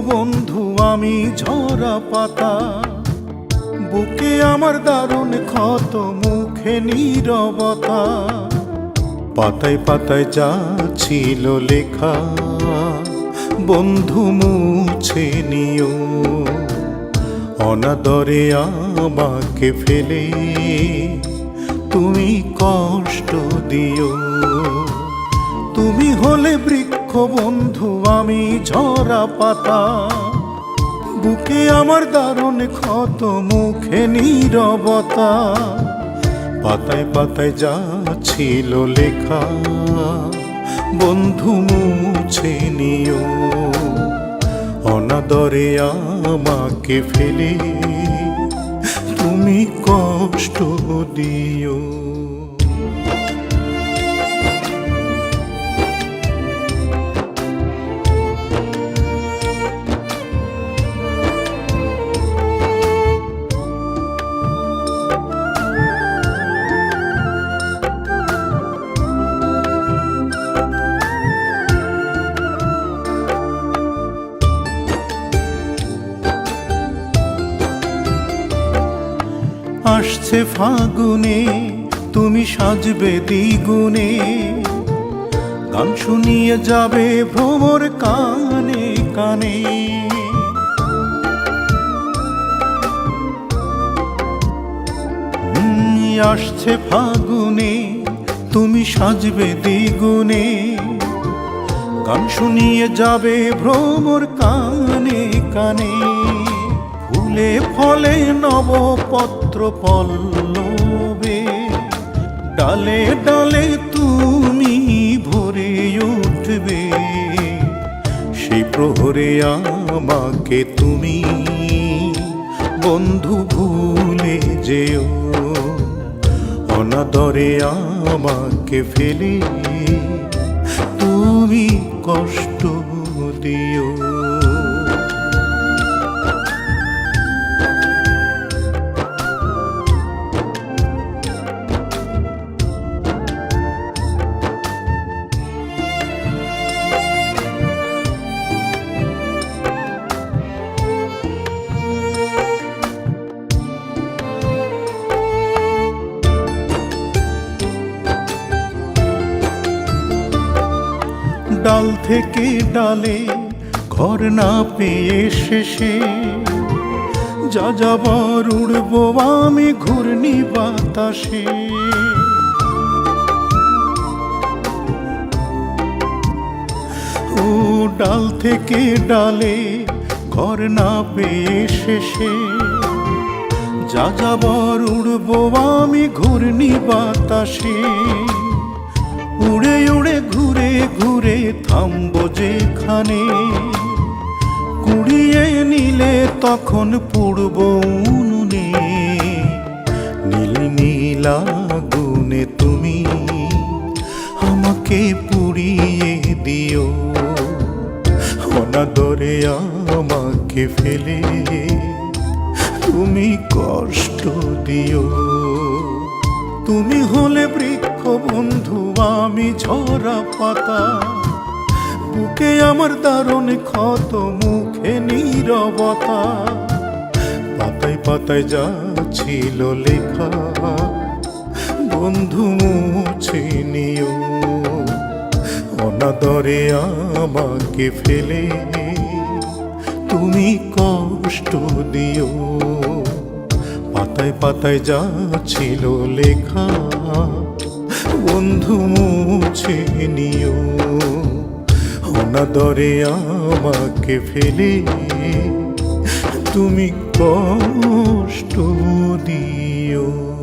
বন্ধু, আমি ঝরা পাতা। বুকে আমার দারুণ ক্ষত, মুখে নীরবতা। পাতায় পাতায় যা ছিল লেখা, বন্ধু মুছে নিও। অনাদরে আমাকে ফেলে, তুমি কষ্ট দিও। হলে বৃক্ষ বন্ধু, আমি ঝরা পাতা। বুকে আমার দারুণ ক্ষত, মুখে নীরবতা। পাতায় পাতায় যা ছিল লেখা, বন্ধু মুছে নিও। অনাদরে আমাকে ফেলে, তুমি কষ্ট দিও। আসছে ফাগুনে, তুমি সাজবে দ্বিগুণে। গান শুনিয়ে যাবে ভ্রমর কানে কানে। আসছে ফাগুনে, তুমি সাজবে দ্বিগুণে। গান শুনিয়ে যাবে ভ্রমর কানে কানে। ফুলে ফলে নবপত্র পল্লবে, ডালে ডালে তুমি ভরে উঠবে। সেই প্রহরে আমাকে তুমি বন্ধু ভুলে যেও। অনাদরে আমাকে ফেলে তুমি কষ্ট দিও। ডাল থেকে ডালে ঘর না পেয়ে শেষে যা যাবার উড়বো আমি ঘূর্ণি বাতাসে। ও ডাল থেকে ডালে ঘর না পেয়ে শেষে যা যাবার উড়বো আমি ঘূর্ণি বাতাসে। উড়ে উড়ে ঘুরে ঘুরে থামবো যেখানে। কুড়িয়ে নিলে তখন পড়ব উনুনে। নীল নীলা গুনে তুমি আমাকে পুড়িয়ে দিও। অনাদরে আমাকে ফেলে তুমি কষ্ট দিও। তুমি হলে বৃক্ষ বন্ধু, আমি ঝরা পাতা। বুকে আমার দারুণ ক্ষত, মুখে নীরবতা। পাতায় পাতায় যা ছিল লেখা, বন্ধু মুছে নিও। অনাদরে আমাকে ফেলে তুমি কষ্ট দিও। পাতায় পাতায় যা ছিল লেখা বন্ধু মুছে নিও। অনাদরে আমাকে ফেলে তুমি কষ্ট দিও।